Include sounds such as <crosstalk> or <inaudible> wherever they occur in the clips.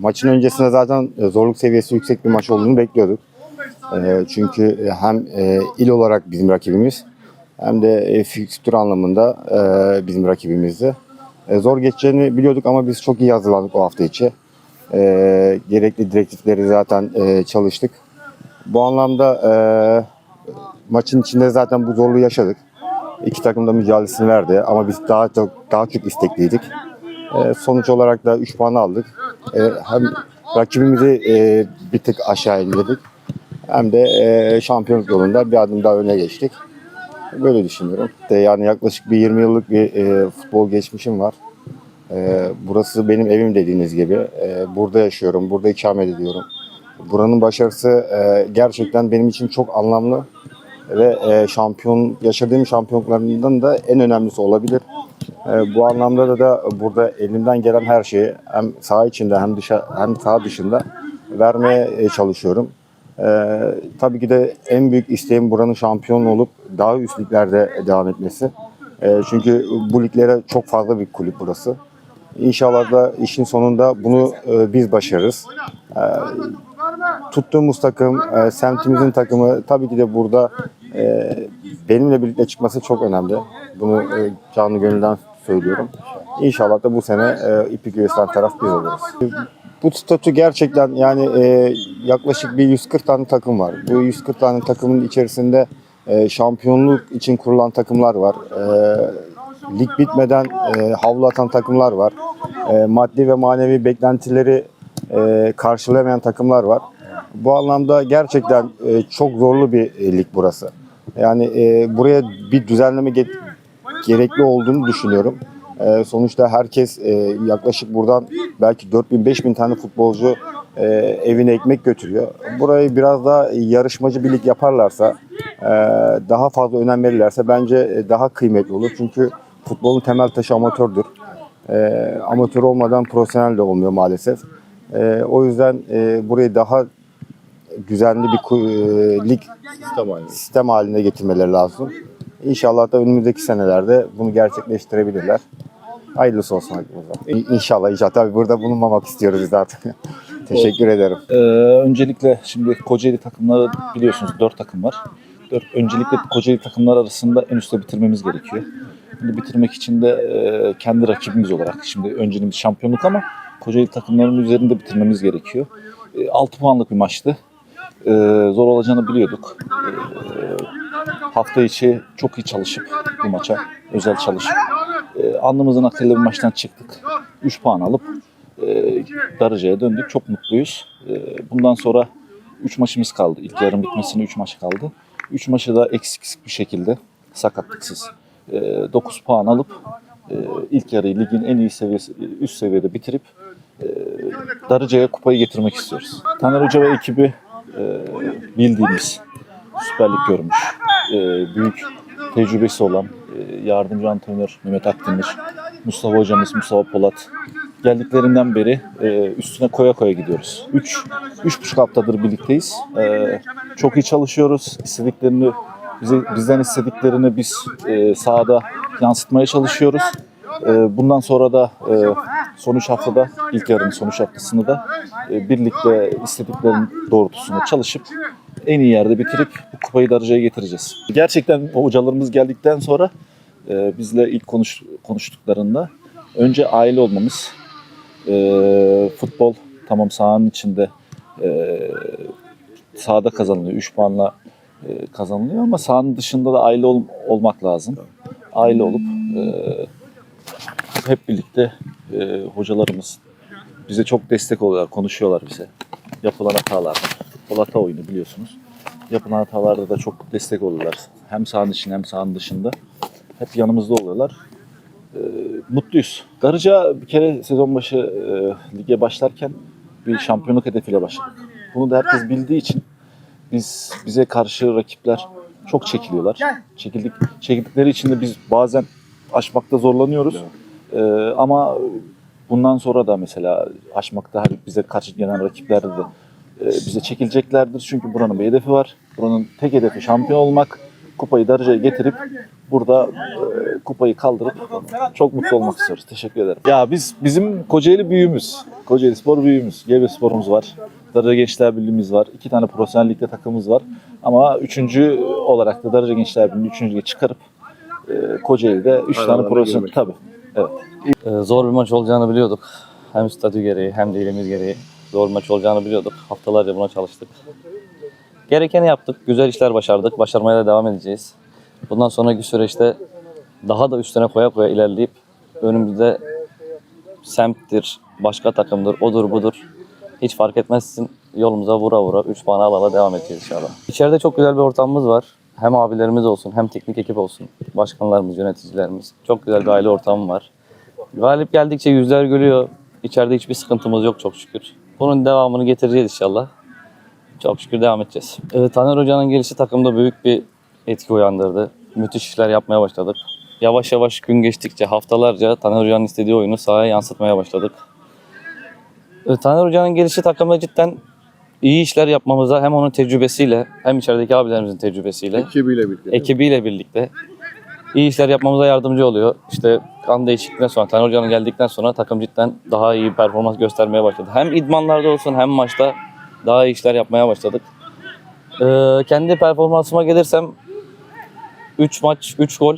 maçın öncesinde zaten e, zorluk seviyesi yüksek bir maç olduğunu bekliyorduk. E, çünkü hem e, il olarak bizim rakibimiz hem de e, fikstür anlamında bizim rakibimizdi. Zor geçeceğini biliyorduk ama biz çok iyi hazırlandık o hafta içi. Gerekli direktifleri zaten çalıştık. Bu anlamda maçın içinde zaten bu zorluğu yaşadık. İki takım da mücadelesini verdi ama biz daha çok daha çok istekliydik. E, sonuç olarak da 3 puan aldık. E, hem rakibimizi e, bir tık aşağı indirdik hem de e, şampiyonluk yolunda bir adım daha öne geçtik. Böyle düşünüyorum. De yani yaklaşık bir 20 yıllık bir e, futbol geçmişim var. E, burası benim evim dediğiniz gibi. E, burada yaşıyorum, burada ikamet ediyorum. Buranın başarısı e, gerçekten benim için çok anlamlı ve e, şampiyon yaşadığım şampiyonluklarından da en önemlisi olabilir. E, bu anlamda da, da burada elimden gelen her şeyi hem saha içinde hem dışa hem saha dışında vermeye e, çalışıyorum. E, tabii ki de en büyük isteğim buranın şampiyon olup daha üst liglerde devam etmesi. E, çünkü bu liglere çok fazla bir kulüp burası. İnşallah da işin sonunda bunu e, biz başarırız. E, tuttuğumuz takım, e, semtimizin takımı tabii ki de burada e, benimle birlikte çıkması çok önemli. Bunu e, canlı gönülden söylüyorum. İnşallah da bu sene e, ipi gösteren taraf biz oluruz. Bu statü gerçekten yani e, yaklaşık bir 140 tane takım var. Bu 140 tane takımın içerisinde e, şampiyonluk için kurulan takımlar var. E, lig bitmeden e, havlu atan takımlar var. E, maddi ve manevi beklentileri e, karşılayamayan takımlar var. Bu anlamda gerçekten e, çok zorlu bir e, lig burası. Yani e, buraya bir düzenleme ge- gerekli olduğunu düşünüyorum. E, sonuçta herkes e, yaklaşık buradan belki 4000-5000 tane futbolcu e, evine ekmek götürüyor. Burayı biraz daha yarışmacı bir lig yaparlarsa, e, daha fazla önem verirlerse bence e, daha kıymetli olur. Çünkü futbolun temel taşı amatördür. E, amatör olmadan profesyonel de olmuyor maalesef. E, o yüzden e, burayı daha düzenli bir e, lig sistem haline getirmeleri lazım. İnşallah da önümüzdeki senelerde bunu gerçekleştirebilirler. Hayırlısı olsun hakkımızda. İnşallah inşallah. Tabii burada bulunmamak istiyoruz biz artık. <laughs> Teşekkür ederim. Ee, öncelikle şimdi Kocaeli takımları biliyorsunuz 4 takım var. Dört, öncelikle Kocaeli takımlar arasında en üstte bitirmemiz gerekiyor. Bunu bitirmek için de e, kendi rakibimiz olarak şimdi önceliğimiz şampiyonluk ama Kocaeli takımlarının üzerinde bitirmemiz gerekiyor. E, 6 puanlık bir maçtı. E, zor olacağını biliyorduk. E, hafta içi çok iyi çalışıp bu maça özel çalışıp e, alnımızın akıllı bir maçtan çıktık. 3 puan alıp e, Darıca'ya döndük. Çok mutluyuz. E, bundan sonra 3 maçımız kaldı. İlk yarım bitmesine 3 maç kaldı. 3 maçı da eksiksiz bir şekilde sakatlıksız 9 puan alıp ilk yarıyı ligin en iyi seviyesi üst seviyede bitirip Darıca'ya kupayı getirmek istiyoruz. Taner Hoca ve ekibi e, bildiğimiz Süper Lig görmüş. e, büyük tecrübesi olan e, yardımcı antrenör Mehmet Akdemir, Mustafa hocamız Mustafa Polat geldiklerinden beri e, üstüne koya koya gidiyoruz. 3 üç, buçuk haftadır birlikteyiz. E, çok iyi çalışıyoruz. İstediklerini bize, bizden istediklerini biz e, sahada yansıtmaya çalışıyoruz. E, bundan sonra da e, son üç haftada ilk yarının son üç haftasını da e, birlikte istediklerin doğrultusunda çalışıp en iyi yerde bitirip bu kupayı Darıca'ya getireceğiz. Gerçekten hocalarımız geldikten sonra e, bizle ilk konuş, konuştuklarında önce aile olmamız, e, futbol tamam sahanın içinde sahada kazanılıyor. 3 puanla kazanılıyor ama sahanın dışında da aile ol- olmak lazım. Aile olup hep birlikte e, hocalarımız bize çok destek oluyorlar, konuşuyorlar bize. Yapılan hatalar, futbol hata oyunu biliyorsunuz. Yapılan hatalarda da çok destek oluyorlar. Hem sahanın içinde hem sahanın dışında. Hep yanımızda oluyorlar. E, mutluyuz. Darıca bir kere sezon başı e, lige başlarken bir şampiyonluk hedefiyle başladık. Bunu da herkes bildiği için biz bize karşı rakipler çok çekiliyorlar. Çekildik, çekildikleri için de biz bazen aşmakta zorlanıyoruz. Ee, ama bundan sonra da mesela aşmakta bize karşı gelen rakipler de e, bize çekileceklerdir. Çünkü buranın bir hedefi var. Buranın tek hedefi şampiyon olmak. Kupayı Darıca'ya getirip burada e, kupayı kaldırıp çok mutlu olmak istiyoruz. Teşekkür ederim. Ya biz bizim Kocaeli büyüğümüz, Kocaeli Spor büyüğümüz, GB Spor'umuz var. Darıca Gençler Birliği'miz var. iki tane profesyonel ligde takımımız var. Ama üçüncü olarak da Darıca Gençler Birliği'ni üçüncü lige çıkarıp e, Kocaeli'de üç tane profesyonel tabii. Evet. Ee, Zor bir maç olacağını biliyorduk. Hem statü gereği hem de ilimiz gereği zor bir maç olacağını biliyorduk. Haftalarca buna çalıştık. Gerekeni yaptık. Güzel işler başardık. Başarmaya da devam edeceğiz. Bundan sonraki süreçte daha da üstüne koya koya ilerleyip önümüzde semttir, başka takımdır, odur budur. Hiç fark etmezsin. Yolumuza vura vura 3 puan ala ala devam edeceğiz inşallah. İçeride çok güzel bir ortamımız var. Hem abilerimiz olsun hem teknik ekip olsun. Başkanlarımız, yöneticilerimiz. Çok güzel bir aile ortamı var. Galip geldikçe yüzler gülüyor. İçeride hiçbir sıkıntımız yok çok şükür. Bunun devamını getireceğiz inşallah. Çok şükür devam edeceğiz. Ee, Taner Hoca'nın gelişi takımda büyük bir etki uyandırdı. Müthiş işler yapmaya başladık. Yavaş yavaş gün geçtikçe haftalarca Taner Hoca'nın istediği oyunu sahaya yansıtmaya başladık. Ee, Taner Hoca'nın gelişi takımda cidden iyi işler yapmamıza hem onun tecrübesiyle hem içerideki abilerimizin tecrübesiyle Ekibiyle birlikte. ekibiyle birlikte iyi işler yapmamıza yardımcı oluyor. İşte kan değişikliğinden sonra, Taner Hoca'nın geldikten sonra takım cidden daha iyi performans göstermeye başladı. Hem idmanlarda olsun hem maçta daha iyi işler yapmaya başladık. Ee, kendi performansıma gelirsem 3 maç, 3 gol.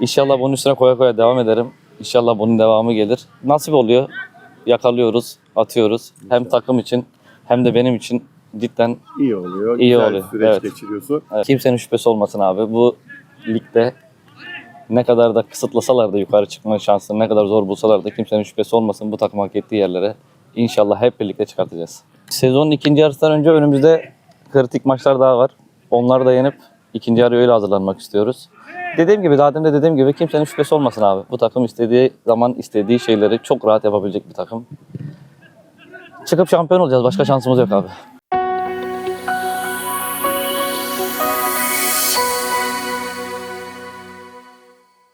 İnşallah bunun üstüne koya koya devam ederim. İnşallah bunun devamı gelir. Nasip oluyor. Yakalıyoruz, atıyoruz. Hem takım için hem de benim için cidden iyi oluyor. İyi güzel oluyor, süreç evet. geçiriyorsun. Evet. Kimsenin şüphesi olmasın abi. Bu ligde ne kadar da kısıtlasalar da yukarı çıkma şansını ne kadar zor bulsalar da kimsenin şüphesi olmasın bu takım hak ettiği yerlere inşallah hep birlikte çıkartacağız. Sezonun ikinci yarısından önce önümüzde kritik maçlar daha var. Onları da yenip ikinci yarıya öyle hazırlanmak istiyoruz. Dediğim gibi daha de dediğim gibi kimsenin şüphesi olmasın abi. Bu takım istediği zaman istediği şeyleri çok rahat yapabilecek bir takım. Çıkıp şampiyon olacağız. Başka şansımız yok abi.